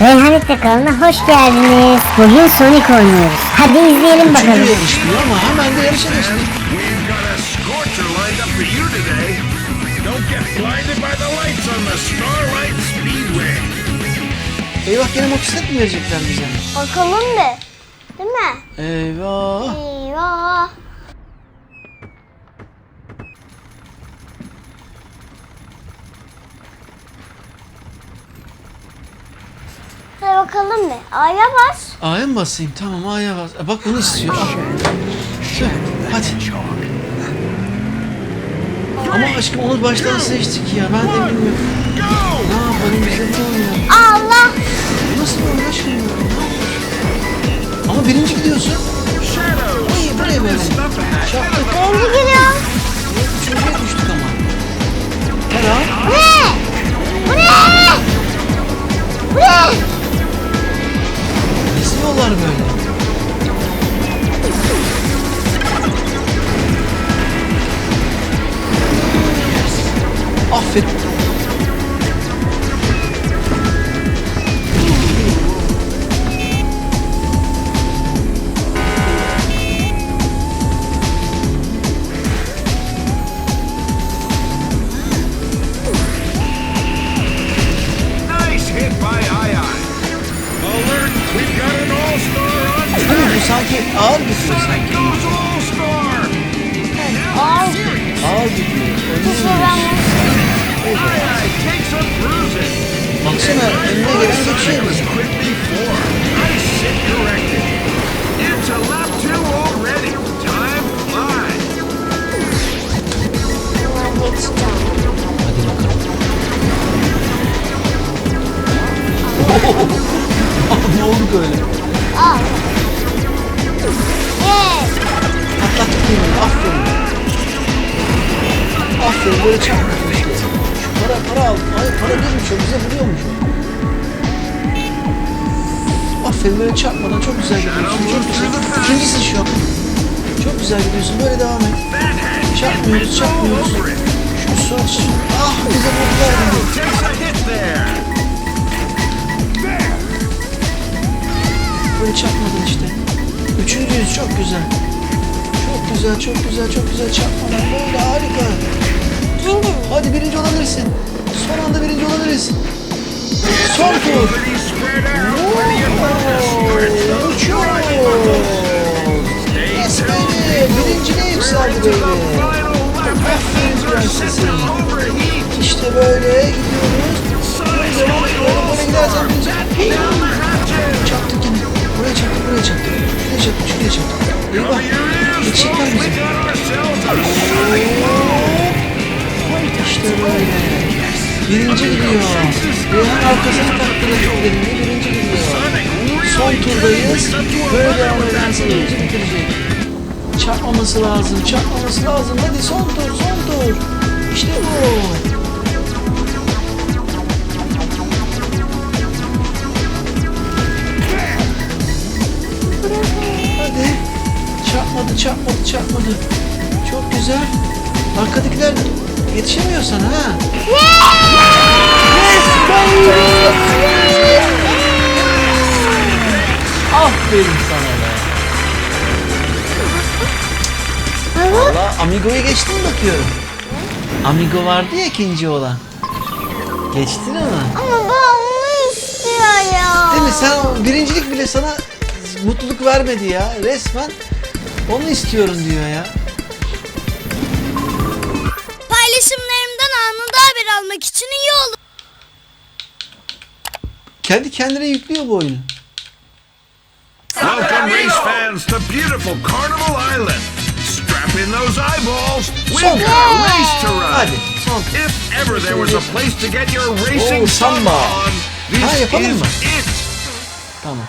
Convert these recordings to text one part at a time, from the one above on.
Reyhanet'te kanalına hoş geldiniz. Bugün Sonic oynuyoruz. Hadi izleyelim Üçüncü bakalım. yarış diyor ama hemen de yarışa geçtik. We've got a scorcher lined up for you today. Don't get blinded by the lights on the Starlight Speedway. Eyvah gene motosiklet mi verecekler bize? Bakalım bir. Değil mi? Eyvah. Eyvah. Hadi bakalım bir. A'ya bas. A'ya mı basayım? Tamam A'ya bas. E, Bak bunu istiyor. Tüh, Hadi. Ama aşkım onu baştan seçtik ya. Ben de bilmiyorum. Ne yapalım bize ne oluyor? Allah. Nasıl böyle aşkım ya? Ama birinci gidiyorsun. İyi buraya böyle. Şaptık. Birinci gidiyor. Üçüncüye düştük ama. Bu ne? Bu ne? Bu ne? Nasıl yollar böyle? Affet. Bakit all the views? All the views. All the views. Baksana, önüne gelen geçiyor mu? It's a lap two already. Time flies. Oh, ne oldu böyle? İşte. Şu para para al. Ay para değilmiş o bize vuruyormuş o. Aferin böyle çarpmadan çok güzel gidiyorsun. Çok güzel. İkincisin şu an. Çok güzel gidiyorsun. Böyle devam et. Çarpmıyoruz, çarpmıyoruz. Şu son... Ah bize vurdular. Böyle çarpmadın işte. Üçüncüyüz çok güzel. Çok güzel, çok güzel, çok güzel çarpmadan. Böyle harika. Şimdi Hadi birinci olabilirsin. Son anda birinci olabilirsin. Son tur. Uçuyoruz. Yes baby. Birinciliğe yükseldi baby. İşte böyle gidiyoruz. Sonic's Devam ediyoruz. Böyle gidersen hatches. Çarptık yine. Buraya çarptık, buraya çarptık. Şuraya çarptık, şuraya çarptık. Eyvah. Cover your Birinci gidiyor. Reyhan arkasını taktı rakiplerini. Birinci gidiyor. Son turdayız. Böyle devam ederse birinci bitirecek. Çarpmaması lazım. Çarpmaması lazım. Hadi son tur, son tur. İşte bu. Hadi. Çarpmadı, çarpmadı, çarpmadı. Çok güzel. Arkadakiler yetişemiyor sana ha. Yes baby! Aferin sana be. Valla Amigo'yu geçtin bakıyorum. Amigo vardı ya ikinci olan. Geçtin onu. ama ben onu istiyorum. Değil mi? Sen birincilik bile sana mutluluk vermedi ya. Resmen onu istiyorum diyor ya. Kendi kendine yüklüyor bu oyunu. Welcome race fans to beautiful Carnival Island. Strap in those eyeballs. We've got a race to run. Hadi. If ever there was a place to get your racing Oo, samba. on, this ha, is mı? it. Tamam.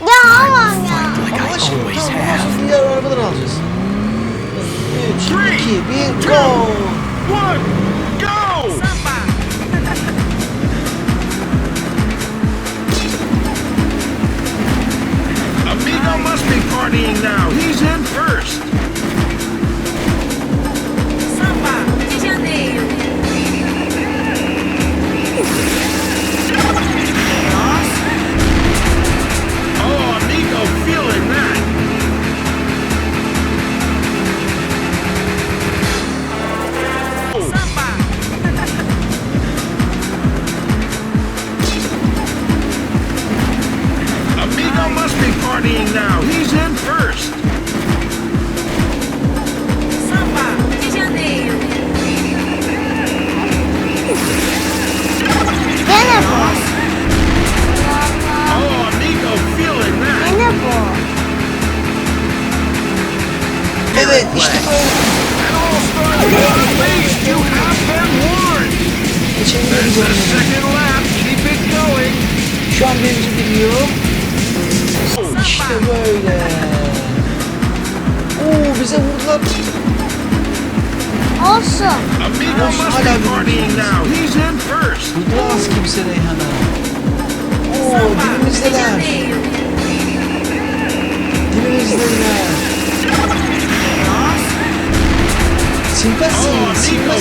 Ya aman ya. Allah aşkına tamam. Nasıl diğer arabadan alacağız? 3, 2, 1, go. 1, İşte böyle. Oo bize vurdular. Olsun. Olsun, hala. Vurdular az kimse Reyhan'a. Oo dibimizdeler. Dibimizdeler. Simpasi, Oh, Nico,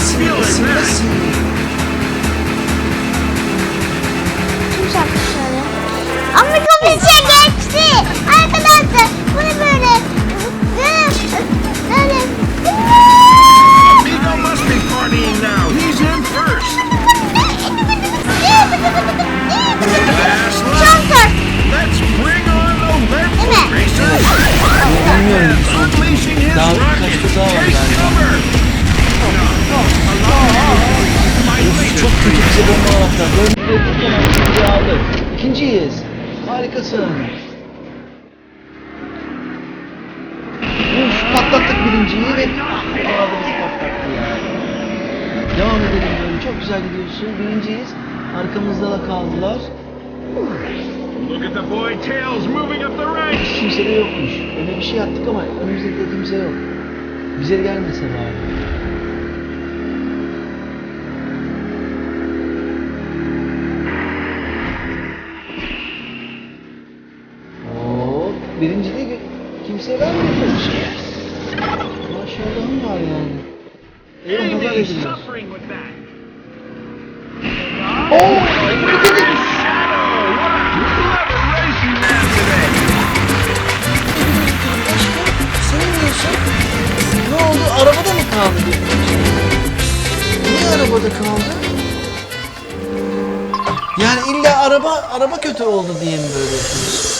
Harikasın. Uf patlattık birinciyi ve ağzımızı patlattı ya. Devam edelim böyle. Çok güzel gidiyorsun. Birinciyiz. Arkamızda da kaldılar. Look at the boy tails moving up the ranks. Hiç kimse de yokmuş. Öyle bir şey yaptık ama önümüzde de kimse yok. Bize gelmese bari. Hop, birinci de gö- kimseye vermiyor bir şey. Maşallahım var yani. Eyvah nazar ediliyor. diyorsun? Ne oldu? Arabada mı kaldı? Niye arabada kaldı? Yani illa araba araba kötü oldu diye mi böyle yapıyorsun?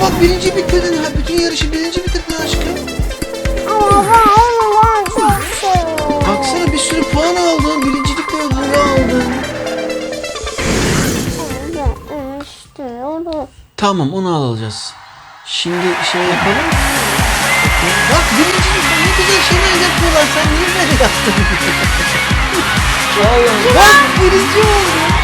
Bak birinci bitirdin. Ha, bütün yarışı birinci bitirdin aşkım. Onu ben çok seviyorum. Baksana bir sürü puan aldın. Birincilikte ödülü aldın. Tamam onu alacağız. Şimdi şey yapalım. Bak birincilikte ne güzel şeyler yapıyorlar. Sen niye böyle yaptın? Vallahi bak birinci oldu.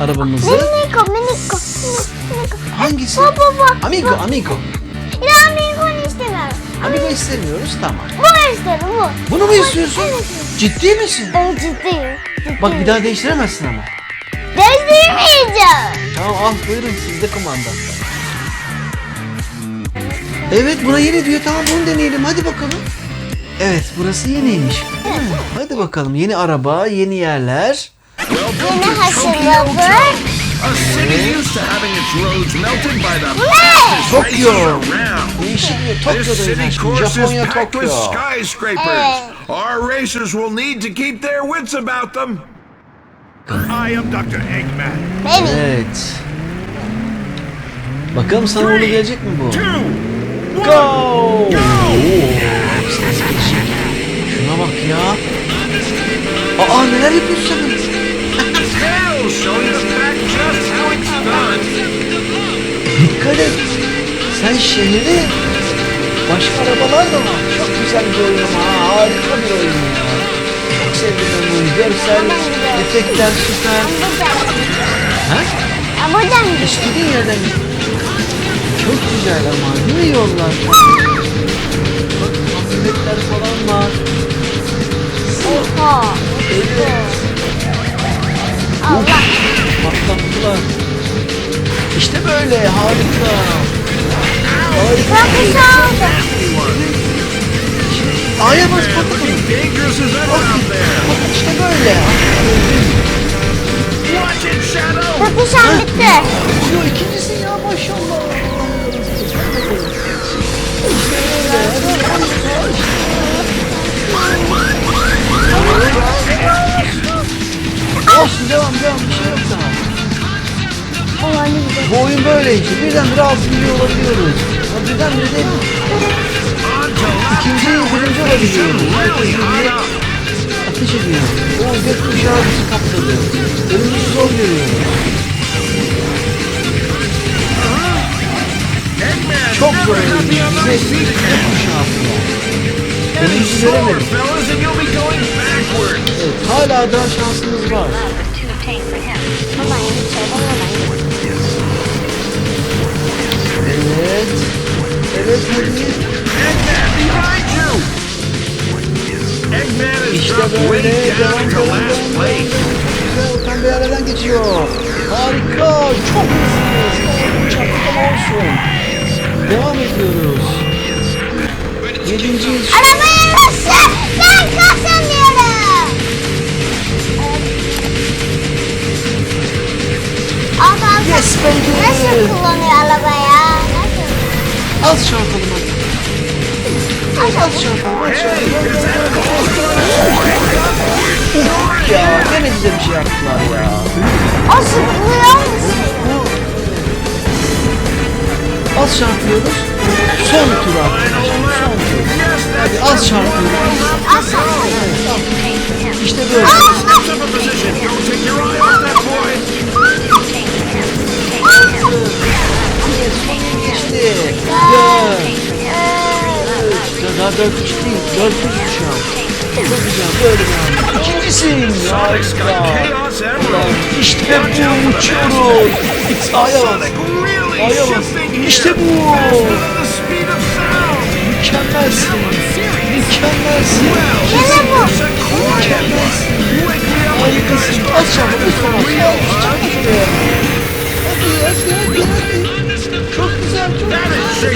Arabamızı Miniko, miniko, miniko. hangisi? Bu, bu. Amigo, amigo. Ya miniko istemiyorum. Amigo istemiyoruz tamam. Bu isterim bu. Bunu mu istiyorsun? Ciddi misin? Ben ciddiyim. ciddiyim. Bak bir daha değiştiremezsin ama. Değiştirmeyeceğim. Tamam al buyurun sizde kumanda. Evet buna yeni diyor tamam bunu deneyelim hadi bakalım. Evet burası yeniymiş. Hadi bakalım yeni araba yeni yerler. Welcome Yeni to Tokyo haşırladı. Drift, a city used to having its roads melted by the Ne? fastest Tokyo. racers around. Değişik bir This Tokyo'dayız city aşkım. course is Japonya packed with Tokyo. skyscrapers. Evet. Our racers will need to keep their wits about them. I am Dr. Eggman. Benim. Evet. Bakalım sana uğurlu gelecek mi bu? Two, Go! Oo. Şuna bak ya. Aa neler yapıyorsun sen? Dikkat et. Sen şehri başka arabalar da var. Çok güzel bir oyun ha, harika bir oyun ya. Çok sevdim ben bunu. Görsel efektler süper. Ha? Buradan. İstediğin yerden git. Çok güzel ama değil mi yollar? Bak efektler falan var. Oha. Evet. Allah. Patlattılar. İşte böyle harika. Harika. A'ya bas there. Bak işte böyle. Çok güzel bitti. Yo ikincisi ya maşallah. Olsun devam devam bir şey yok daha. O hani gidelim. Bu oyun böyle işte. Birdenbire altıncı olabiliyoruz. Ya birdenbire de On to lap ikinci, birinci olabiliyoruz. Ateş ediyor. O gökkuşağı bizi kapsadı. Önümüzü zor görüyoruz. Çok zor seat again. gökkuşağı. Any Önümüzü slower, Evet, hala daha şansımız var. Evet. Evet hadi. İşte böyle devam devam devam. Okan Bey aradan geçiyor. Harika. Çok hızlıyız. Çarptık ama olsun. Devam ediyoruz. Yedinciyiz. Az çarpıyoruz. Son tur arkadaşlar. Son tur. Hadi az çarpıyoruz. Aşağı. İşte böyle. steps up a position. Don't take your eye off that boy. İşte. Dört. Ya daha dört üç değil. Dört üç şu an. Çok güzel. Böyle devam. İkincisin. Harika. İşte bu uçuyoruz. Sonic İşte bu. Mükemmelsin. Mükemmelsin. You guys Harikasın. Az lütfen. Az şuraya. Hadi hadi hadi. Çok güzel çok güzel.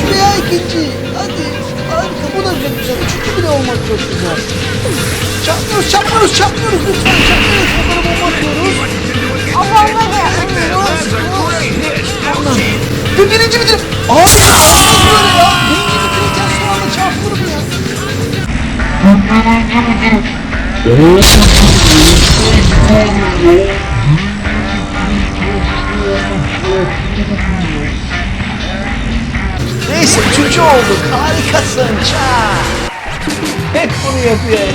şuraya ikinci. Hadi. Harika. Bu da çok güzel. Üçüncü bile olmak çok güzel. Çarpmıyoruz çarpmıyoruz çarpmıyoruz. Lütfen çarpmıyoruz. Bunları bomba atıyoruz. Ve birinci bitir. Böyle ya. Birinci bitirirken son anda çarpılır mı ya? Neyse üçüncü olduk. Harikasın. Çak. Hep bunu yapıyor.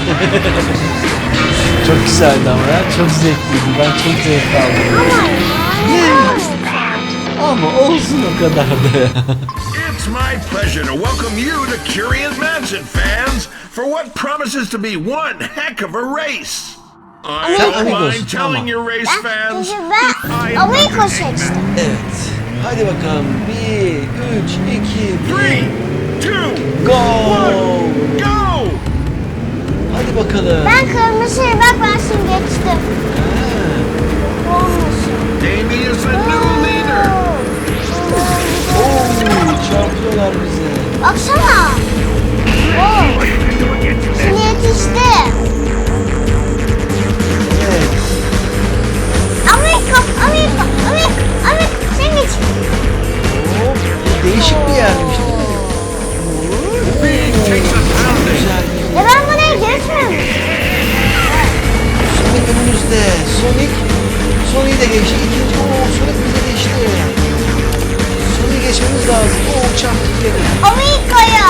Çok güzeldi ama ya. Çok zevkliydi. Ben çok zevk aldım. Ama olsun o kadar da ya. It's my pleasure to welcome you to Curious Mansion fans for what promises to be one heck of a race. I don't mind telling you race fans. Çünkü ben Amigo seçtim. Evet. Hadi bakalım. Bir, üç, iki, Three, bir. two, Go. go! Hadi bakalım. Ben kırmızıyı bak ben şimdi geçtim. Davey is the new leader. Oo, çarpıyorlar bizi. Baksana. Oo. Şimdi yetişti. Evet. Amerika, Amerika, Amerika, Amerika. Sen geç. Oo, değişik bir yermiş değil mi? Güzel. Ya ben buraya geçmemiştim. Sonic önümüzde. Sonic. Sonic'i de geçti. İkinci. Oo, Sonic bize geçti. Sonic'i geçmemiz lazım. Oo, çarptık gene. Amerika'ya.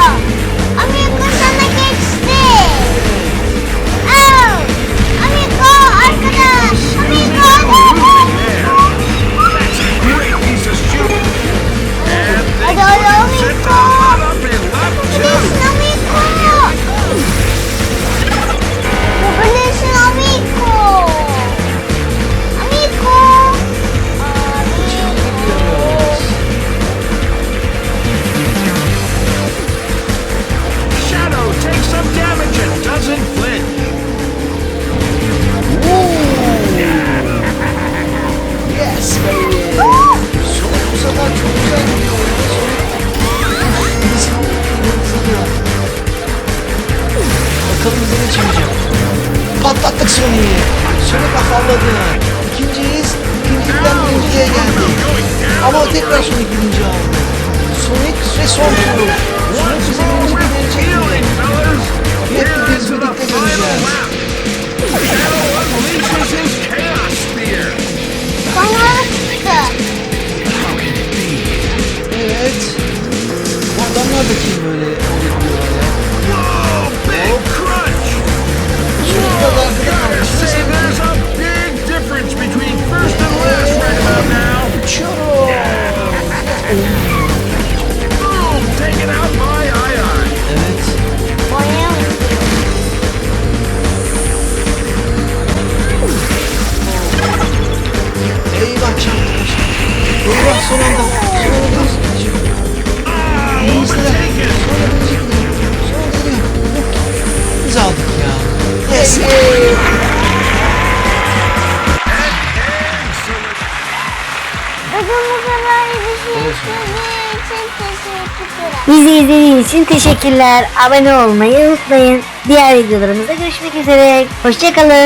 İzlediğiniz için teşekkürler. Abone olmayı unutmayın. Diğer videolarımızda görüşmek üzere. Hoşçakalın.